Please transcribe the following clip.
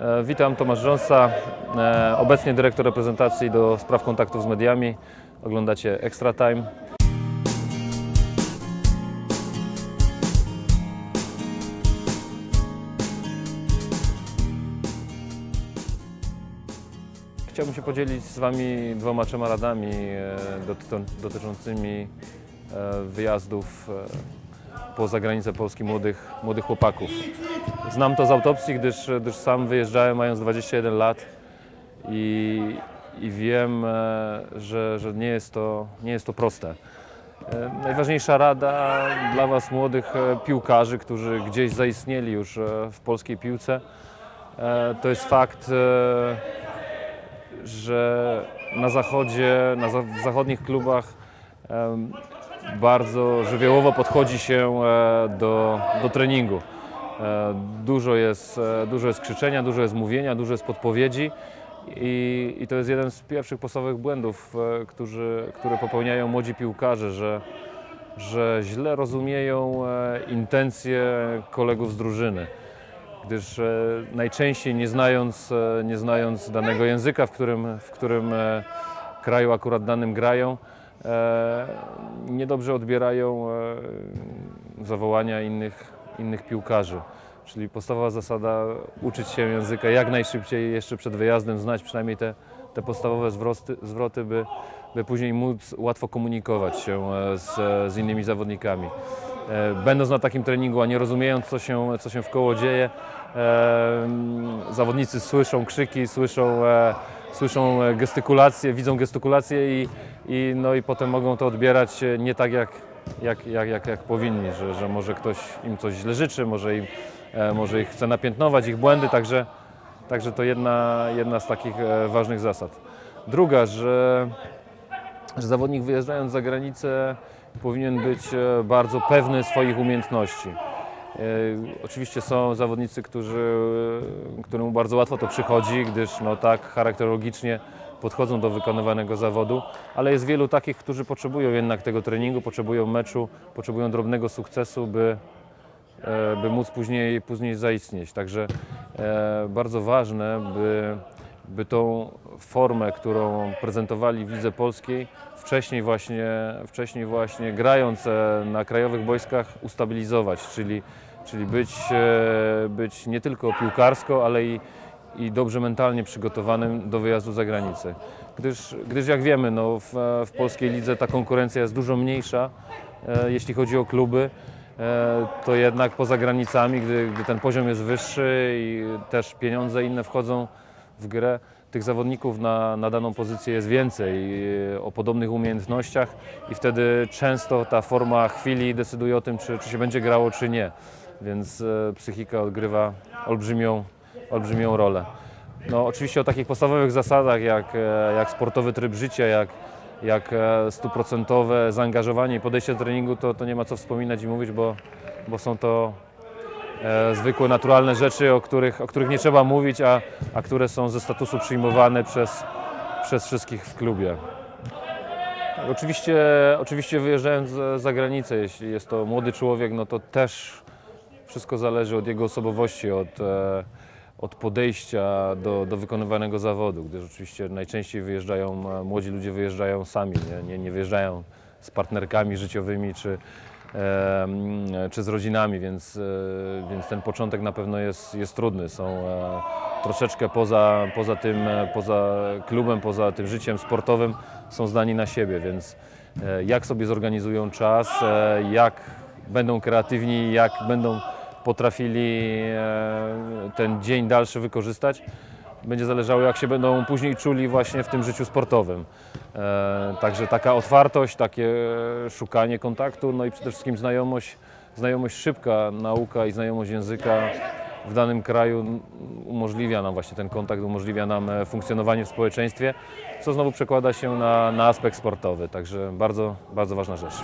E, Witam, Tomasz Rząsa, e, obecnie dyrektor reprezentacji do spraw kontaktów z mediami. Oglądacie Extra Time. Chciałbym się podzielić z Wami dwoma, trzema radami e, dotyczą- dotyczącymi wyjazdów poza granicę Polski młodych, młodych chłopaków. Znam to z autopsji, gdyż, gdyż sam wyjeżdżałem mając 21 lat i, i wiem, e, że, że nie, jest to, nie jest to proste. E, Najważniejsza rada dla Was młodych e, piłkarzy, którzy gdzieś zaistnieli już w polskiej piłce, to jest fakt, że na zachodzie, na w zachodnich klubach bardzo żywiołowo podchodzi się e, do, do treningu. E, Dużo jest, e, dużo jest krzyczenia, dużo jest mówienia, dużo jest podpowiedzi i, i to jest jeden z pierwszych podstawowych błędów, którzy, które popełniają młodzi piłkarze, że, że źle rozumieją intencje kolegów z drużyny gdyż najczęściej nie znając, nie znając danego języka, w którym, w którym kraju akurat danym grają, niedobrze odbierają e, zawołania innych, innych piłkarzy. Czyli podstawowa zasada uczyć się języka jak najszybciej jeszcze przed wyjazdem, znać przynajmniej te, te podstawowe zwroty, zwroty by, by później móc łatwo komunikować się e, z, z innymi zawodnikami. E, Będąc na takim treningu, a nie rozumiejąc, co się, co się w koło dzieje, e, zawodnicy słyszą krzyki, słyszą, e, słyszą e, gestykulacje, widzą gestykulacje i, i, no i potem mogą to odbierać e, nie tak, jak, jak, jak, jak, jak powinni, że, że może ktoś im coś źle życzy, może, im, e, może ich chce napiętnować, ich błędy, także, także to jedna, jedna z takich ważnych zasad. Druga, że że zawodnik wyjeżdżając za granicę powinien być bardzo pewny swoich umiejętności. E, Oczywiście są zawodnicy, którzy, e, którym bardzo łatwo to przychodzi, gdyż no tak charakterologicznie podchodzą do wykonywanego zawodu, ale jest wielu takich, którzy potrzebują jednak tego treningu, potrzebują meczu, potrzebują drobnego sukcesu, by, e, by móc później, później zaistnieć. Także bardzo ważne, by, by tą formę, którą prezentowali w Lidze Polskiej, wcześniej właśnie, wcześniej właśnie grając na krajowych boiskach ustabilizować, czyli, czyli być, e, być nie tylko piłkarsko, ale i, i dobrze mentalnie przygotowanym do wyjazdu za granicę. Gdyż, gdyż jak wiemy, no, w, w polskiej lidze ta konkurencja jest dużo mniejsza, e, jeśli chodzi o kluby e, to jednak poza granicami, gdy, gdy ten poziom jest wyższy i też pieniądze inne wchodzą w grę, tych zawodników na, na daną pozycję jest więcej e, o podobnych umiejętnościach i wtedy często ta forma chwili decyduje o tym, czy, czy się będzie grało, czy nie. Więc e, psychika odgrywa olbrzymią, olbrzymią rolę. No, oczywiście o takich podstawowych zasadach jak, e, jak sportowy tryb życia, jak, jak stuprocentowe zaangażowanie i podejście do treningu, to, to nie ma co wspominać i mówić, bo, bo są to zwykłe, naturalne rzeczy, o których, o których nie trzeba mówić, a, a które są ze statusu przyjmowane przez, przez wszystkich w klubie. Oczywiście, oczywiście wyjeżdżając za- granicę, jeśli jest to młody człowiek, no to też wszystko zależy od jego osobowości, od, e, od podejścia do, do wykonywanego zawodu, gdyż oczywiście najczęściej wyjeżdżają, e, młodzi ludzie wyjeżdżają sami, nie, nie, nie wyjeżdżają z partnerkami życiowymi czy, e, czy z rodzinami, więc, e, więc ten początek na pewno jest, jest trudny. Są e, troszeczkę poza, poza tym, e, poza klubem, poza tym życiem sportowym, są zdani na siebie, więc jak sobie zorganizują czas, jak będą kreatywni, jak będą potrafili ten dzień dalszy wykorzystać, będzie zależało jak się będą później czuli właśnie w tym życiu sportowym. E, Także taka otwartość, takie szukanie kontaktu, no i przede wszystkim znajomość, znajomość szybka, nauka i znajomość języka w danym kraju umożliwia nam właśnie ten kontakt, umożliwia nam e, funkcjonowanie w społeczeństwie, co znowu przekłada się na, na aspekt sportowy. Także bardzo, bardzo ważna rzecz.